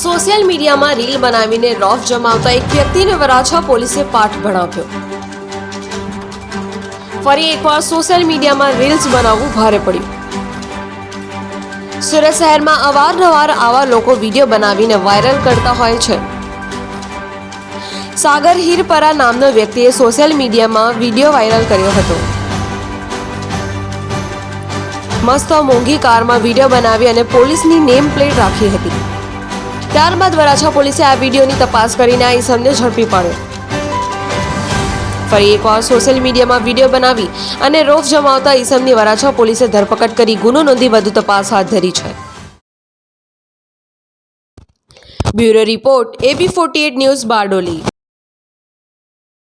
Social મીડિયામાં reel બનાવીને રોફ જમાવતા એક વ્યક્તિને વરાછા પોલીસે પાઠ ભણાવ્યો. ફરી એકવાર સોશિયલ મીડિયામાં રીલ્સ બનાવવું ભારે પડ્યું. સુરત શહેરમાં અવારનવાર આવા લોકો વીડિયો બનાવીને વાયરલ કરતા હોય છે. સાગર હીરપરા નામનો વ્યક્તિએ સોશિયલ મીડિયામાં વીડિયો વાયરલ કર્યો હતો. મસ્ત મોંઘી કારમાં વીડિયો બનાવી અને પોલીસની નેમ પ્લેટ રાખી હતી. ત્યારબાદ વરાછા પોલીસે આ વિડીયોની તપાસ કરીને આ ઈસમને ઝડપી પાડ્યો. ફરી એકવાર સોશિયલ મીડિયામાં વીડિયો બનાવી અને રોફ જમાવતા ઈસમની વરાછા પોલીસે ધરપકડ કરી ગુનો નોંધી વધુ તપાસ હાથ ધરી છે. Bureau report, AB forty news Bardoli.